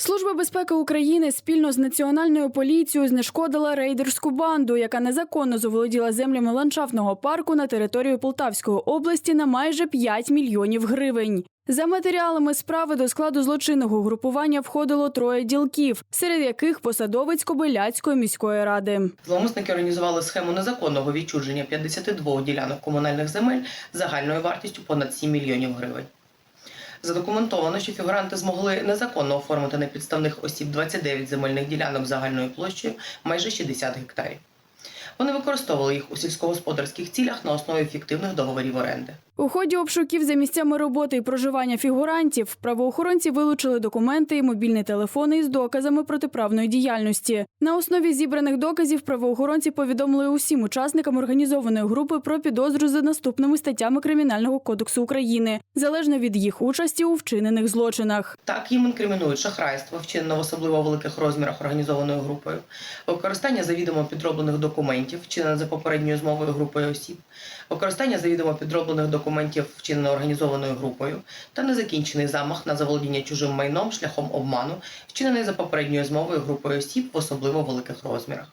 Служба безпеки України спільно з національною поліцією знешкодила рейдерську банду, яка незаконно заволоділа землями ландшафтного парку на території Полтавської області на майже 5 мільйонів гривень. За матеріалами справи до складу злочинного групування входило троє ділків, серед яких посадовець Кобиляцької міської ради. Зловмисники організували схему незаконного відчуження 52 ділянок комунальних земель загальною вартістю понад 7 мільйонів гривень. Задокументовано, що фігуранти змогли незаконно оформити на підставних осіб 29 земельних ділянок загальною площею майже 60 гектарів. Вони використовували їх у сільськогосподарських цілях на основі фіктивних договорів оренди. У ході обшуків за місцями роботи і проживання фігурантів правоохоронці вилучили документи і мобільні телефони із доказами протиправної діяльності. На основі зібраних доказів правоохоронці повідомили усім учасникам організованої групи про підозру за наступними статтями Кримінального кодексу України, залежно від їх участі у вчинених злочинах. Так їм інкримінують шахрайство, вчинене в особливо великих розмірах організованою групою, використання завідомо підроблених документів, вчинене за попередньою змовою групою осіб, використання завідомо підроблених документів, вчинене організованою групою, та незакінчений замах на заволодіння чужим майном шляхом обману, вчинений за попередньою змовою групою осіб в особливо великих розмірах.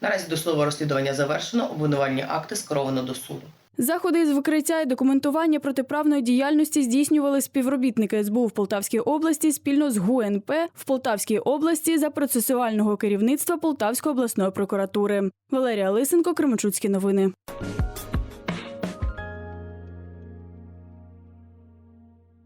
Наразі досудове розслідування завершено, обвинувальні акти скеровано до суду. Заходи із викриття і документування протиправної діяльності здійснювали співробітники СБУ в Полтавській області спільно з ГУНП в Полтавській області за процесуального керівництва Полтавської обласної прокуратури. Валерія Лисенко, Кременчуцькі новини.